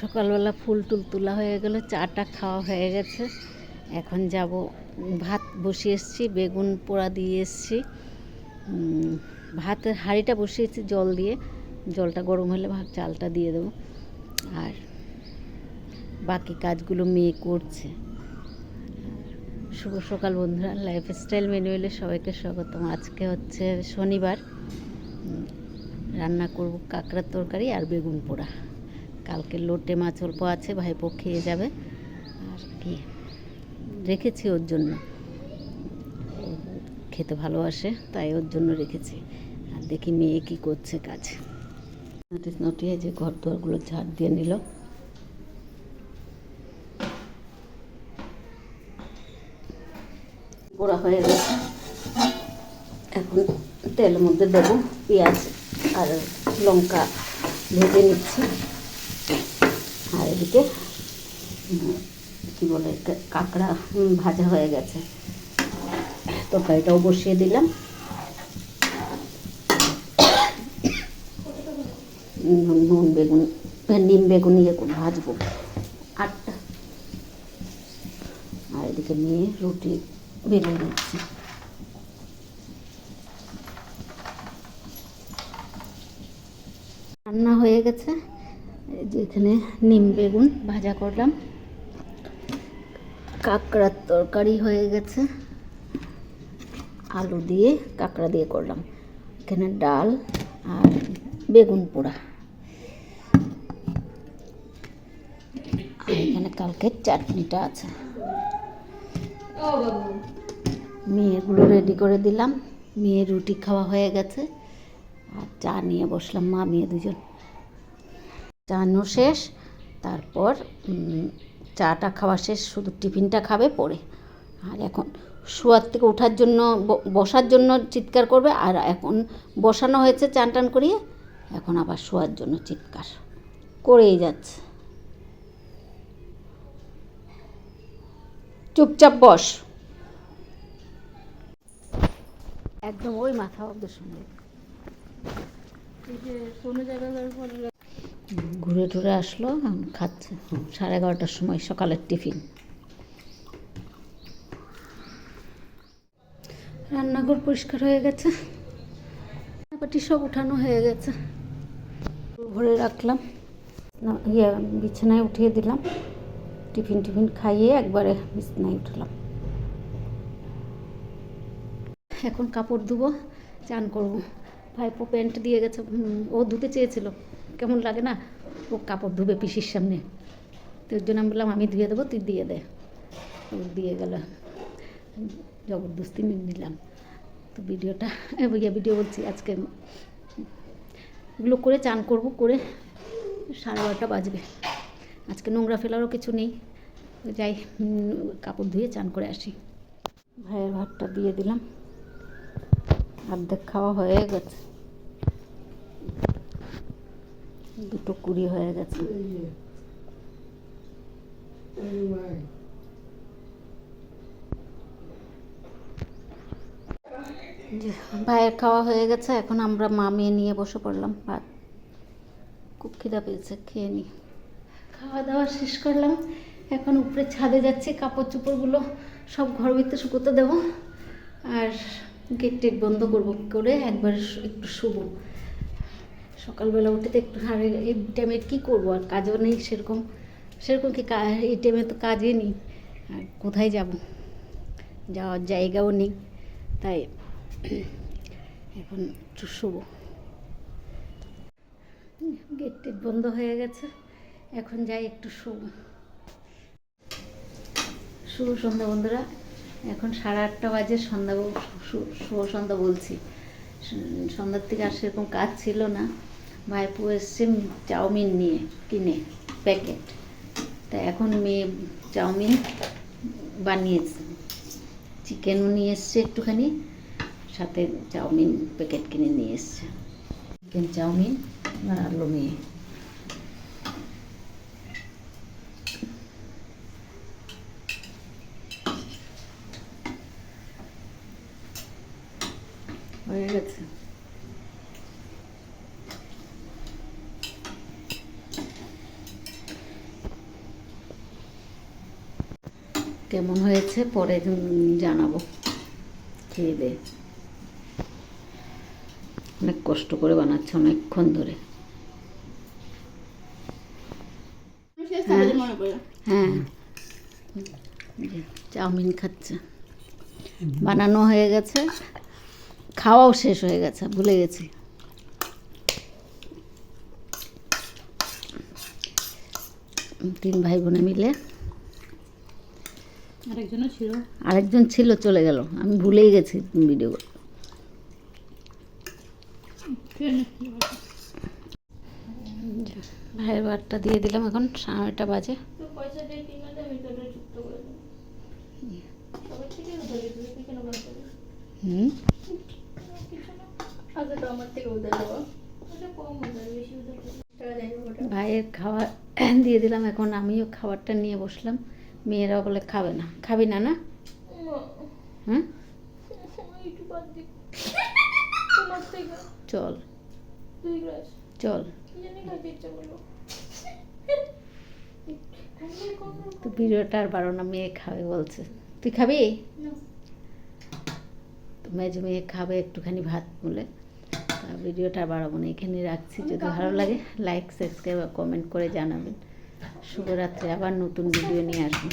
সকালবেলা ফুল টুল তোলা হয়ে গেল, চাটা খাওয়া হয়ে গেছে। এখন যাব, ভাত বসিয়ে এসেছি, বেগুন পোড়া দিয়ে এসেছি। ভাতের হাঁড়িটা বসিয়েছি জল দিয়ে। জলটা গরম হলে ভাত চালটা দিয়ে দেবো। আর বাকি কাজগুলো মেয়ে করছে। শুভ সকাল বন্ধুরা লাইফ লাইফস্টাইল মেনুয়েলে সবাইকে স্বাগতম। আজকে হচ্ছে শনিবার। রান্না করব কাঁকড়ার তরকারি আর বেগুন পোড়া। কালকে লোটে মাছ অল্প আছে, ভাইপো খেয়ে যাবে। আর কি? রেখেছি ওর জন্য। খেতে ভালোবাসে, তাই ওর জন্য রেখেছি। আর দেখি মেয়ে কি করছে কাজ। নটিস নটিয়ে যে ঘর দুয়ারগুলো ঝাড় দিয়ে নিল। পোড়া হয়ে গেছে। এখন তেলের মধ্যে দেবো পেঁয়াজ আর লঙ্কা ভেজে নিচ্ছি। আর এদিকে কি বলে কাঁকড়া ভাজা হয়ে গেছে। তরকারিটাও বসিয়ে দিলাম। নুন বেগুন নিম, বেগুন ইয়ে ভাজবো। আটটা। আর এদিকে নিয়ে রুটি বেলে নিচ্ছি। রান্না হয়ে গেছে। এখানে নিম বেগুন ভাজা করলাম। কাঁকড়ার তরকারি হয়ে গেছে। আলু দিয়ে কাঁকড়া দিয়ে করলাম। এখানে ডাল আর বেগুন পোড়া। এখানে কালকের চাটনিটা আছে। মেয়েগুলো রেডি করে দিলাম। মেয়ে রুটি খাওয়া হয়ে গেছে। আর চা নিয়ে বসলাম, মা, মেয়ে দুজন। চানো শেষ, তারপর চাটা খাওয়া শেষ, শুধু টিফিনটা খাবে পরে। আর এখন শোয়ার থেকে ওঠার জন্য বসার জন্য চিৎকার করবে, আর এখন বসানো হয়েছে চান টান করিয়ে, এখন আবার শোয়ার জন্য চিৎকার। করেই যাচ্ছে। চুপচাপ বস। একদম ওই মাথা অব্দ শুনে ঘুরে টুরে আসলো, খাচ্ছে। সাড়ে এগারোটার সময় সকালের টিফিন। রান্নাঘর পরিষ্কার হয়ে গেছে। পাটি সব উঠানো হয়ে গেছে। ভরে রাখলাম। ইয়ে বিছানায় উঠিয়ে দিলাম। টিফিন টিফিন খাইয়ে একবারে বিছানায় উঠলাম। এখন কাপড় ধুবো, চান করব। ভাইপো প্যান্ট দিয়ে গেছে। ও ধুতে চেয়েছিল। কেমন লাগে না? ও কাপড় ধুবে পিসির সামনে। তো ওর জন্য আমি বললাম, আমি ধুয়ে দেবো, তুই দিয়ে দে। দিয়ে গেল। জবরদস্তি নিলাম। তো ভিডিওটা ইয়ে ভিডিও বলছি, আজকে এগুলো করে চান করব, করে সাড়ে বারোটা বাজবে। আজকে নোংরা ফেলারও কিছু নেই। যাই, কাপড় ধুয়ে চান করে আসি। ভাইয়ের ভাতটা দিয়ে দিলাম। অর্ধেক খাওয়া হয়ে গেছে। দুটো কুড়ি হয়ে গেছে। ভাইয়ের খাওয়া হয়ে গেছে, এখন আমরা মা নিয়ে বসে পড়লাম ভাত। খুব খিদা পেয়েছে, খেয়ে নিই খাওয়া দাওয়া শেষ করলাম। এখন উপরে ছাদে যাচ্ছি কাপড় চোপড়গুলো সব ঘর ভিতরে শুকোতে দেবো। আর গেট টেট বন্ধ করব করে? একবার একটু শুবো। সকালবেলা উঠে তো একটু আর এই টাইমে কী করব? আর কাজও নেই সেরকম। সেরকম কি এই টাইমে তো কাজই নেই। আর কোথায় যাব? যাওয়ার জায়গাও নেই। তাই এখন একটু শুবো। গেট টেট বন্ধ হয়ে গেছে। এখন যাই একটু শুব। শুভ সন্ধ্যা বন্ধুরা। এখন সাড়ে আটটা বাজে, সন্ধ্যা শুভ সন্ধ্যা বলছি। সন্ধ্যার থেকে আর সেরকম কাজ ছিল না। ভাইপো এসছে চাউমিন নিয়ে কিনে প্যাকেট তা এখন মেয়ে চাউমিন বানিয়েছে। চিকেনও নিয়ে এসছে একটুখানি, সাথে চাউমিন প্যাকেট কিনে নিয়ে এসছে। চিকেন চাউমিন বানালো মেয়ে হয়ে গেছে। কেমন হয়েছে পরে জানাব। খেয়ে দে। অনেক কষ্ট করে বানাচ্ছে অনেকক্ষণ ধরে। মনে হ্যাঁ। চাউমিন খাচ্ছে। বানানো হয়ে গেছে। খাওয়াও শেষ হয়ে গেছে, ভুলে গেছি। তিন ভাই বোনে মিলে আরেকজন ছিল চলে গেল। আমি ভুলেই গেছি ভিডিও ভাইয়ের বারটা দিয়ে দিলাম এখন সাড়ে নয়টা বাজে। হুম? ভাইয়ের খাবার দিয়ে দিলাম এখন আমিও খাবারটা নিয়ে বসলাম। মেয়েরা বলে খাবে না। খাবি না না? থেকে চল। চল। তো ভিডিওটা আর বারো না মেয়ে খাবে বলছে। তুই খাবি? তো মেজো মেয়ে খাবে একটুখানি ভাত বলে ভিডিওটা আর বাড়াবো না। এখানে রাখছি। যদি ভালো লাগে লাইক সাবস্ক্রাইব কমেন্ট করে জানাবেন। শুভরাত্রি আবার নতুন ভিডিও নিয়ে আসুন